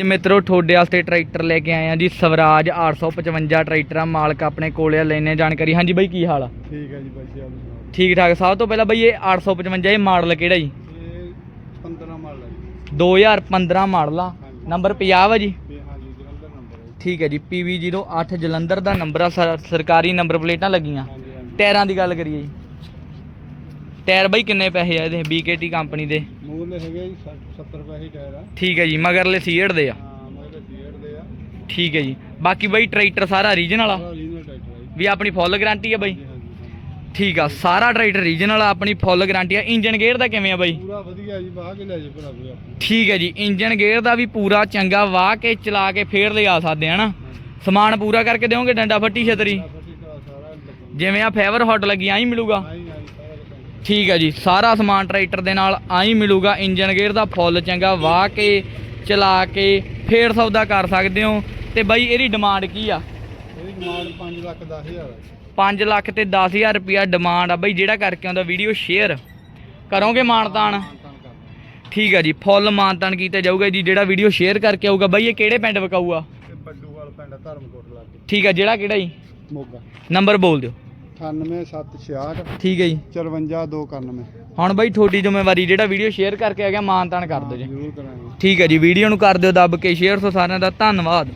ਜੀ ਮਿੱਤਰੋ ਤੁਹਾਡੇ ਵਾਸਤੇ ਟਰੈਕਟਰ ਲੈ ਕੇ ਆਏ ਆ ਜੀ ਸਵਰਾਜ 855 ਟਰੈਕਟਰ ਆ ਮਾਲਕ ਆਪਣੇ ਕੋਲੇ ਆ ਲੈਣੇ ਜਾਣਕਾਰੀ। ਹਾਂਜੀ ਬਾਈ ਕੀ ਹਾਲ ਆ? ਠੀਕ ਹੈ ਜੀ ਬਾਈ ਜੀ ਆਪ ਠੀਕ ਠਾਕ ਸਭ ਤੋਂ ਪਹਿਲਾਂ ਬਾਈ ਇਹ 855 ਇਹ ਮਾਡਲ ਕਿਹੜਾ ਜੀ? ਇਹ 15 ਮਾਡਲ ਹੈ ਜੀ। 2015 ਮਾਡਲ ਆ। ਨੰਬਰ 50 ਆ ਜੀ। ਠੀਕ ਹੈ ਜੀ। PV08 ਜਲੰਧਰ ਦਾ ਨੰਬਰ ਆ ਸਰ- ਸਰਕਾਰੀ ਨੰਬਰ ਪਲੇਟਾਂ ਲੱਗੀਆਂ। ਟਾਇਰਾਂ ਦੀ ਗੱਲ ਕਰੀਏ ਜੀ। ਟਾਇਰ ਬਾਈ ਕਿੰਨੇ ਪੈਸੇ ਆ ਇਹਦੇ? BKT ਕੰਪਨੀ ਦੇ? ਮੂਲ ਹੈਗੇ ਜੀ 70 ਰੁਪਏ ਹੀ ਟਾਇਰ ਆ। ਠੀਕ ਹੈ ਜੀ ਮਗਰਲੇ ਸੀਟ ਦੇ ਆ? ਹਾਂ ਮੇਰੇ ਸੀਟ ਦੇ ਆ। ਠੀਕ ਹੈ ਜੀ। ਬਾਕੀ ਬਾਈ ਟਰੈਕਟਰ ਸਾਰਾ ਹੈ ਜੀ। ਵੀ ਆਪਣੀ ਫੁੱਲ ਗਾਰੰਟੀ ਆ ਬਾਈ? ਠੀਕ ਆ ਸਾਰਾ ਟਰੈਕਟਰ ਰੀਜਨਲ ਆ ਆਪਣੀ ਫੁੱਲ ਗਾਰੰਟੀ ਆ। ਇੰਜਨ ਗੇਅਰ ਦਾ ਕਿਵੇਂ ਆ ਬਾਈ? ਪੂਰਾ ਵਧੀਆ ਜੀ ਬਾਹ ਕੇ ਲੈ ਜੇ ਭਰਾ ਆਪਣੀ। ਠੀਕ ਹੈ ਜੀ ਇੰਜਨ ਗੇਅਰ ਦਾ ਵੀ ਪੂਰਾ ਚੰਗਾ ਵਾਹ ਕੇ ਚਲਾ ਕੇ ਫੇਰ ਲਿਆ ਸਕਦੇ ਆ ਨਾ ਸਮਾਨ ਪੂਰਾ ਕਰਕੇ ਦਿਓਗੇ ਡੰਡਾ ਫੱਟੀ ਛਤਰੀ? ਜਿਵੇਂ ਆ ਫੇਵਰ ਹੌਟ ਲੱਗੀ ਆਈ ਮਿਲੂਗਾ? ਠੀਕ ਹੈ ਜੀ ਸਾਰਾ ਸਮਾਨ ਟਰੈਕਟਰ ਦੇ ਨਾਲ ਆਈ ਮਿਲੂਗਾ ਇੰਜਨ ਗੇਅਰ ਦਾ ਫੁੱਲ ਚੰਗਾ ਵਾਹ ਕੇ ਚਲਾ ਕੇ ਫੇਰ ਸੌਦਾ ਕਰ ਸਕਦੇ ਹੋ। ਤੇ ਬਾਈ ਇਹਦੀ ਡਿਮਾਂਡ ਕੀ ਆ? ਇਹਦੀ ਡਿਮਾਂਡ 5 ਲੱਖ 10 ਹਜ਼ਾਰ ਹੈ 5 ਲੱਖ ਤੇ 10000 ਰੁਪਿਆ ਡਿਮਾਂਡ ਆ ਬਾਈ ਜਿਹੜਾ ਕਰਕੇ ਆਉਂਦਾ ਵੀਡੀਓ ਸ਼ੇਅਰ ਕਰੋਗੇ ਮਾਨਤਾਨ? ਠੀਕ ਹੈ ਜੀ ਫੁੱਲ ਮਾਨਤਾਨ ਕੀਤਾ ਜਾਊਗਾ ਜੀ ਜਿਹੜਾ ਵੀਡੀਓ ਸ਼ੇਅਰ ਕਰਕੇ ਆਊਗਾ। ਬਾਈ ਇਹ ਕਿਹੜੇ ਪਿੰਡ ਵਿਕਾਊਗਾ ਬੱਡੂਵਾਲ ਪਿੰਡ ਧਰਮਕੋਟ ਲਾਗੇ। ਠੀਕ ਹੈ ਜਿਹੜਾ ਕਿਹੜਾ ਜੀ? ਮੋਗਾ। ਨੰਬਰ ਬੋਲ ਦਿਓ। 98766 ਠੀਕ ਹੈ ਜੀ। 54291 ਹੁਣ ਬਾਈ ਤੁਹਾਡੀ ਜ਼ਿੰਮੇਵਾਰੀ ਜਿਹੜਾ ਵੀਡੀਓ ਸ਼ੇਅਰ ਕਰਕੇ ਆ ਗਿਆ ਮਾਨਤਾਨ ਕਰ ਦਿਓ ਜੀ। ਜ਼ਰੂਰ ਕਰਾਂਗੇ। ਠੀਕ ਹੈ ਜੀ ਵੀਡੀਓ ਨੂੰ ਕਰ ਦਿਓ ਦੱਬ ਕੇ ਸ਼ੇਅਰ ਸੋ ਸਾਰਿਆਂ ਦਾ ਧੰਨਵਾਦ।